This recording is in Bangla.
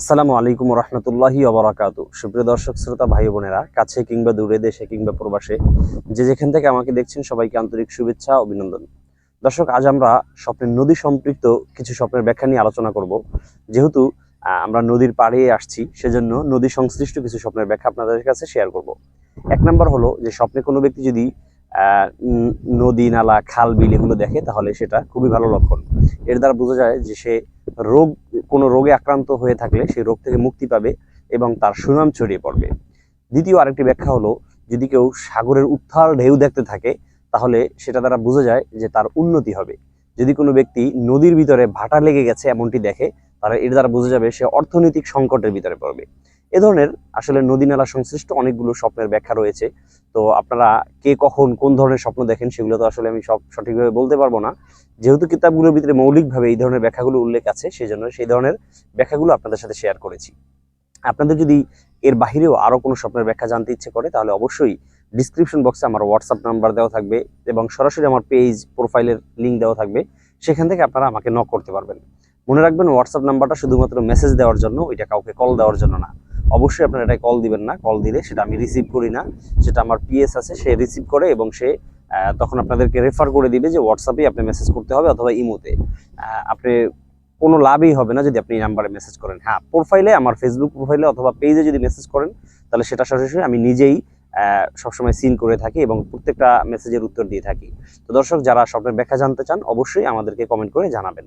আসসালামু আলাইকুম রহমতুল্লাহি অবরাকাতু সুপ্রিয় দর্শক, শ্রোতা, ভাই বোনেরা, কাছে কিংবা দূরে, দেশে কিংবা প্রবাসে, যে যেখান থেকে আমাকে দেখছেন, সবাইকে আন্তরিক শুভেচ্ছা, অভিনন্দন। দর্শক, আজ আমরা স্বপ্নের নদী সম্পৃক্ত কিছু স্বপ্নের ব্যাখ্যা নিয়ে আলোচনা করব। যেহেতু আমরা নদীর পাড়ে আসছি, সেজন্য নদী সংশ্লিষ্ট কিছু স্বপ্নের ব্যাখ্যা আপনাদের কাছে শেয়ার করব। এক নম্বর হলো যে, স্বপ্নে কোনো ব্যক্তি যদি নদী, নালা, খাল, বিল এগুলো দেখে, তাহলে সেটা খুবই ভালো লক্ষণ। এর দ্বারা বোঝা যায় যে, সে রোগ, কোনো রোগে আক্রান্ত হয়ে থাকলে সেই রোগ থেকে মুক্তি পাবে এবং তার সুনাম ছড়িয়ে পড়বে। দ্বিতীয় আরেকটি ব্যাখ্যা হলো, যদি কেউ সাগরের উত্থাল ঢেউ দেখতে থাকে, তাহলে সেটা দ্বারা বোঝা যায় যে তার উন্নতি হবে। যদি কোনো ব্যক্তি নদীর ভিতরে ভাটা লেগে গেছে এমনটি দেখে, তাহলে এর দ্বারা বোঝা যাবে সে অর্থনৈতিক সংকটের ভিতরে পড়বে। এ ধরনের আসলে নদী নালা সংশ্লিষ্ট অনেকগুলো স্বপ্নের ব্যাখ্যা রয়েছে। তো আপনারা কে কখন কোন ধরনের স্বপ্ন দেখেন সেগুলো তো আসলে আমি সব সঠিকভাবে বলতে পারব না। যেহেতু কিতাবগুলোর ভিতরে মৌলিকভাবে এই ধরনের ব্যাখ্যাগুলো উল্লেখ আছে সেই জন্য সেই ধরনের ব্যাখ্যাগুলো আপনাদের সাথে শেয়ার করেছি। আপনাদের যদি এর বাহিরেও আরও কোনো স্বপ্নের ব্যাখ্যা জানতে ইচ্ছে করে, তাহলে অবশ্যই ডিসক্রিপশন বক্সে আমার হোয়াটসঅ্যাপ নাম্বার দেওয়া থাকবে এবং সরাসরি আমার পেজ প্রোফাইলের লিঙ্ক দেওয়া থাকবে। সেখান থেকে আপনারা আমাকে নক করতে পারবেন। মনে রাখবেন হোয়াটসঅ্যাপ নাম্বারটা শুধুমাত্র মেসেজ দেওয়ার জন্য, ওইটা কাউকে কল দেওয়ার জন্য না। অবশ্যই আপনারা এটাই কল দিবেন না। কল দিলে সেটা আমি রিসিভ করি না। সেটা আমার পিএস আছে, সে রিসিভ করে এবং সে তখন আপনাদেরকে রেফার করে দিবে যে হোয়াটসঅ্যাপে আপনি মেসেজ করতে হবে অথবা ইমোতে আপনি, কোনো লাভই হবে না যদি আপনি নাম্বারে মেসেজ করেন। হ্যাঁ প্রোফাইলে আমার ফেসবুক প্রোফাইলে অথবা পেজে যদি মেসেজ করেন, তাহলে সেটা সরাসরি আমি নিজেই সবসময় সিন করে থাকি এবং প্রত্যেকটা মেসেজের উত্তর দিয়ে থাকি। তো দর্শক, যারা স্বপ্নের ব্যাখ্যা জানতে চান, অবশ্যই আমাদেরকে কমেন্ট করে জানাবেন।